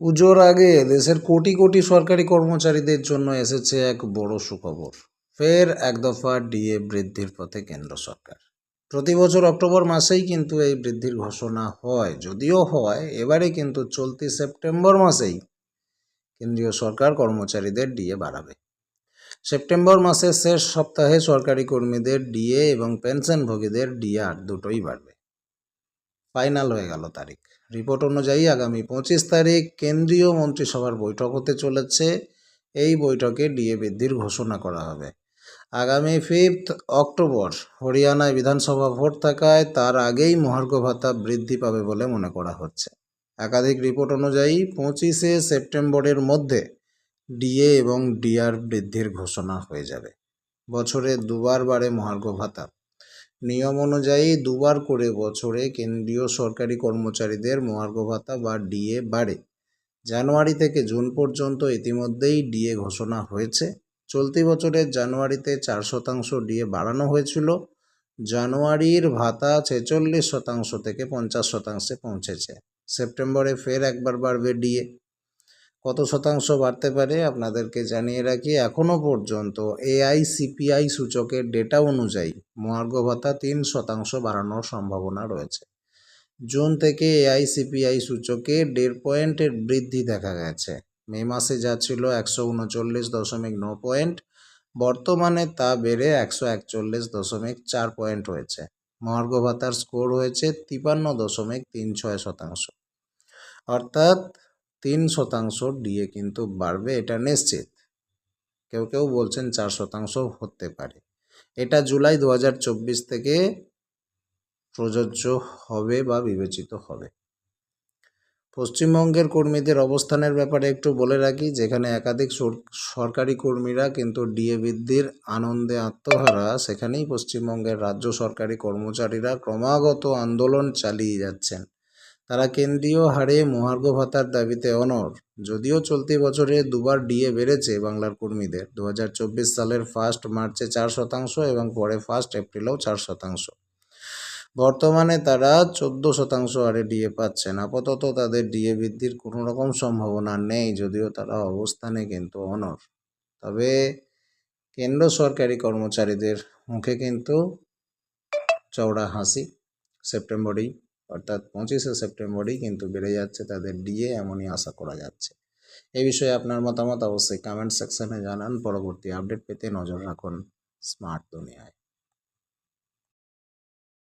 পুজোর আগে দেশের কোটি কোটি সরকারি কর্মচারীদের জন্য এসেছে এক বড় সুখবর। ফের এক দফা ডিএ বৃদ্ধির পথে কেন্দ্র সরকার। প্রতি বছর অক্টোবর মাসেই কিন্তু এই বৃদ্ধির ঘোষণা হয়, যদিও হয়, এবারে কিন্তু চলতি সেপ্টেম্বর মাসেই কেন্দ্রীয় সরকার কর্মচারীদের ডিএ বাড়াবে। সেপ্টেম্বর মাসের শেষ সপ্তাহে সরকারি কর্মীদের ডিএ এবং পেনশনভোগীদের ডিএ আর দুটোই বাড়বে। ফাইনাল হয়ে গেল তারিখ। রিপোর্ট অনুযায়ী আগামী পঁচিশ তারিখ কেন্দ্রীয় মন্ত্রিসভার বৈঠক হতে চলেছে। এই বৈঠকে ডিএ বৃদ্ধির ঘোষণা করা হবে। আগামী ফিফথ অক্টোবর হরিয়ানায় বিধানসভা ভোট থাকায় তার আগেই মহার্ঘ ভাতা বৃদ্ধি পাবে বলে মনে করা হচ্ছে। একাধিক রিপোর্ট অনুযায়ী পঁচিশে সেপ্টেম্বরের মধ্যে ডিএ এবং ডিআর বৃদ্ধির ঘোষণা হয়ে যাবে। বছরে দুবার বারে মহার্ঘ ভাতা। নিয়ম অনুযায়ী দুবার করে বছরে কেন্দ্রীয় সরকারি কর্মচারীদের মহার্ঘ ভাতা বা ডিএ বাড়ে। জানুয়ারি থেকে জুন পর্যন্ত ইতিমধ্যেই ডিএ ঘোষণা হয়েছে। চলতি বছরের জানুয়ারিতে চার শতাংশ ডিএ বাড়ানো হয়েছিল। জানুয়ারির ভাতা ছেচল্লিশ শতাংশ থেকে পঞ্চাশ শতাংশে পৌঁছেছে। সেপ্টেম্বরে ফের একবার বাড়বে ডিএ। কত শতাংশ বাড়তে পারে আপনাদেরকে জানিয়ে রাখি এখনও পর্যন্ত এআইসিপিআই সূচকের ডেটা অনুযায়ী মহার্ঘ ভাতা তিন শতাংশ বাড়ানোর সম্ভাবনা রয়েছে। জুন থেকে এআইসিপিআই সূচকে দেড় পয়েন্টের বৃদ্ধি দেখা গেছে। মে মাসে যা ছিল একশো উনচল্লিশ দশমিক ন পয়েন্ট, বর্তমানে তা বেড়ে একশো একচল্লিশ দশমিক চার পয়েন্ট হয়েছে। মহার্ঘ ভাতার স্কোর হয়েছে তিপান্ন দশমিক তিন ছয় শতাংশ। অর্থাৎ তিন শতাংশ ডিএ কিন্তু বাড়বে, এটা নিশ্চিত। কেউ কেউ বলছেন চার শতাংশ হতে পারে। এটা জুলাই দু হাজার চব্বিশ থেকে প্রযোজ্য হবে বা বিবেচিত হবে। পশ্চিমবঙ্গের কর্মীদের অবস্থানের ব্যাপারে একটু বলে রাখি, যেখানে একাধিক সর- সরকারি কর্মীরা কিন্তু ডিএ বৃদ্ধির আনন্দে আত্মহারা, সেখানেই পশ্চিমবঙ্গের রাজ্য সরকারি কর্মচারীরা ক্রমাগত আন্দোলন চালিয়ে যাচ্ছেন। তারা কেন্দ্রীয় হারে মহার্ঘ ভাতার দাবিতে অনর যদিও চলতি বছরে দুবার ডিএ বেড়েছে বাংলার কর্মীদের। দু হাজার চব্বিশ সালের ফার্স্ট মার্চে চার শতাংশ এবং পরে ফার্স্ট এপ্রিলেও চার শতাংশ। বর্তমানে তারা চোদ্দ শতাংশ হারে ডিএ পাচ্ছেন আপাতত তাদের ডিএ বৃদ্ধির কোনো রকম সম্ভাবনা নেই, যদিও তারা অবস্থানে কিন্তু অনর তবে কেন্দ্র সরকারি কর্মচারীদের মুখে কিন্তু চওড়া হাসি। সেপ্টেম্বরেই অর্থাৎ পঁচিশে সেপ্টেম্বরই কিন্তু বেড়ে যাচ্ছে তাদের ডিএ, এমনই আশা করা যাচ্ছে। এ বিষয়ে আপনার মতামত অবশ্যই কমেন্ট সেকশনে জানান। পরবর্তী আপডেট পেতে নজর রাখুন স্মার্ট দুনিয়ায়